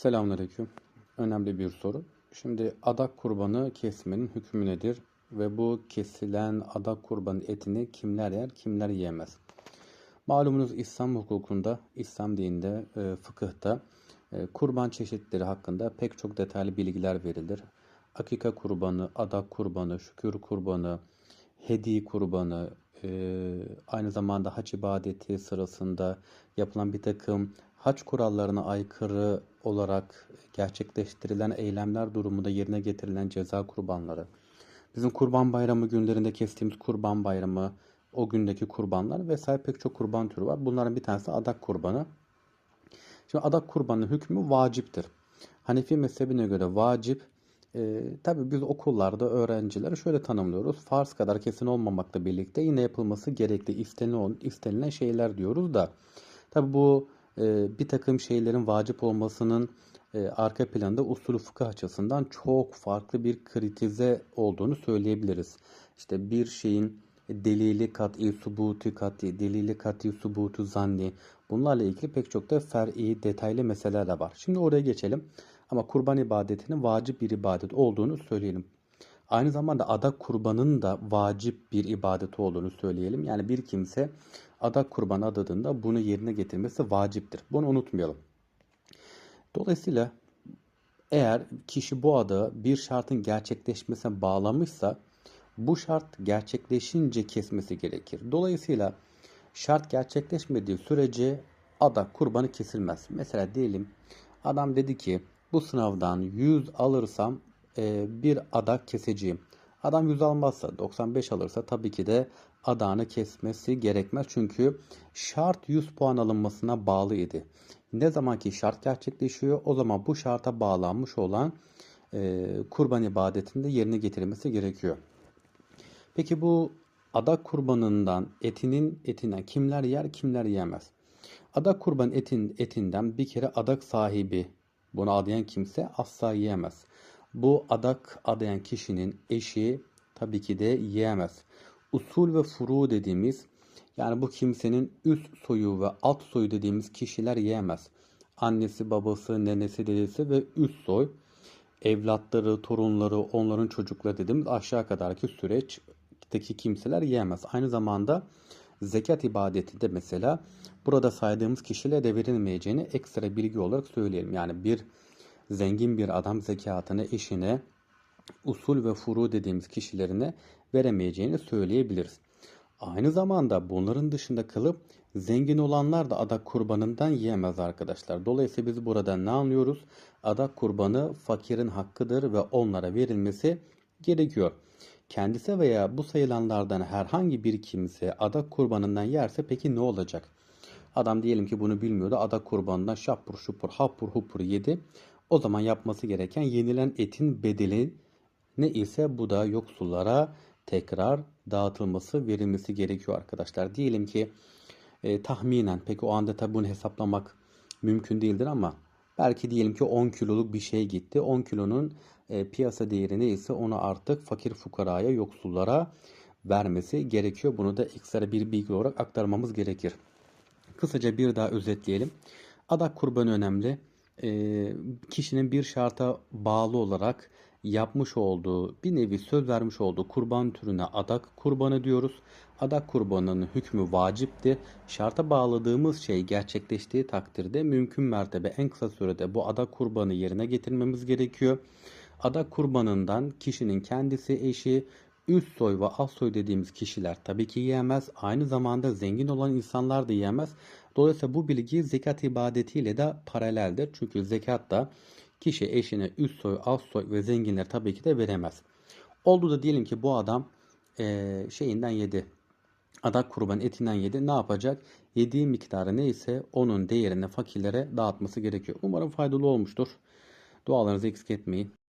Selamünaleyküm. Önemli bir soru. Şimdi adak kurbanı kesmenin hükmü nedir? Ve bu kesilen adak kurbanı etini kimler yer, kimler yiyemez? Malumunuz İslam hukukunda, İslam dininde, e, fıkıhta e, kurban çeşitleri hakkında pek çok detaylı bilgiler verilir. Akika kurbanı, adak kurbanı, şükür kurbanı, hediye kurbanı, e, aynı zamanda hac ibadeti sırasında yapılan bir takım hac kurallarına aykırı olarak gerçekleştirilen eylemler durumunda yerine getirilen ceza kurbanları. Bizim kurban bayramı günlerinde kestiğimiz kurban bayramı, o gündeki kurbanlar vesaire pek çok kurban türü var. Bunların bir tanesi adak kurbanı. Şimdi adak kurbanının hükmü vaciptir. Hanefi mezhebine göre vacip, e, tabi biz okullarda öğrencileri şöyle tanımlıyoruz. Farz kadar kesin olmamakla birlikte yine yapılması gerekli istenilen, istenilen şeyler diyoruz da. Tabi bu e, bir takım şeylerin vacip olmasının e, arka planda usulü fıkıh açısından çok farklı bir kritize olduğunu söyleyebiliriz. İşte bir şeyin delili kat'i subutu kat'i, delili kat'i subutu zanni bunlarla ilgili pek çok da fer'i detaylı meseleler var. Şimdi oraya geçelim. Ama kurban ibadetinin vacip bir ibadet olduğunu söyleyelim. Aynı zamanda adak kurbanın da vacip bir ibadet olduğunu söyleyelim. Yani bir kimse adak kurbanı adadığında bunu yerine getirmesi vaciptir. Bunu unutmayalım. Dolayısıyla eğer kişi bu adağı bir şartın gerçekleşmesine bağlamışsa bu şart gerçekleşince kesmesi gerekir. Dolayısıyla şart gerçekleşmediği sürece adak kurbanı kesilmez. Mesela diyelim adam dedi ki bu sınavdan 100 alırsam e, bir adak keseceğim. Adam 100 almazsa 95 alırsa tabii ki de adağını kesmesi gerekmez. Çünkü şart 100 puan alınmasına bağlı idi. Ne zaman ki şart gerçekleşiyor o zaman bu şarta bağlanmış olan e, kurban ibadetinde yerine getirilmesi gerekiyor. Peki bu adak kurbanından etinin etinden kimler yer kimler yiyemez? Adak kurban etin etinden bir kere adak sahibi bunu adayan kimse asla yiyemez. Bu adak adayan kişinin eşi tabii ki de yiyemez. Usul ve furu dediğimiz yani bu kimsenin üst soyu ve alt soyu dediğimiz kişiler yiyemez. Annesi, babası, nenesi, dedesi ve üst soy evlatları, torunları, onların çocukları dediğimiz aşağı kadarki süreçteki kimseler yiyemez. Aynı zamanda zekat ibadeti de mesela burada saydığımız kişilere de verilmeyeceğini ekstra bilgi olarak söyleyelim. Yani bir zengin bir adam zekatını eşine, usul ve furu dediğimiz kişilerine veremeyeceğini söyleyebiliriz. Aynı zamanda bunların dışında kalıp zengin olanlar da adak kurbanından yiyemez arkadaşlar. Dolayısıyla biz burada ne anlıyoruz? Adak kurbanı fakirin hakkıdır ve onlara verilmesi gerekiyor. Kendisi veya bu sayılanlardan herhangi bir kimse adak kurbanından yerse peki ne olacak? Adam diyelim ki bunu bilmiyordu. Adak kurbanından şapur şupur hapur hupur yedi. O zaman yapması gereken yenilen etin bedeli ne ise bu da yoksullara tekrar dağıtılması, verilmesi gerekiyor arkadaşlar. Diyelim ki e, tahminen peki o anda tabi bunu hesaplamak mümkün değildir ama belki diyelim ki 10 kiloluk bir şey gitti. 10 kilonun e, piyasa değeri neyse onu artık fakir fukaraya, yoksullara vermesi gerekiyor. Bunu da ekstra bir bilgi olarak aktarmamız gerekir. Kısaca bir daha özetleyelim. Adak kurbanı önemli. Kişinin bir şarta bağlı olarak yapmış olduğu bir nevi söz vermiş olduğu kurban türüne adak kurbanı diyoruz. Adak kurbanının hükmü vacipti. Şarta bağladığımız şey gerçekleştiği takdirde mümkün mertebe en kısa sürede bu adak kurbanı yerine getirmemiz gerekiyor. Adak kurbanından kişinin kendisi, eşi, üst soy ve alt soy dediğimiz kişiler tabii ki yiyemez. Aynı zamanda zengin olan insanlar da yiyemez. Dolayısıyla bu bilgi zekat ibadetiyle de paraleldir. Çünkü zekat da kişi eşine üst soy, alt soy ve zenginler tabii ki de veremez. Oldu da diyelim ki bu adam e, şeyinden yedi. Adak kurban etinden yedi. Ne yapacak? Yediği miktarı neyse onun değerini fakirlere dağıtması gerekiyor. Umarım faydalı olmuştur. Dualarınızı eksik etmeyin.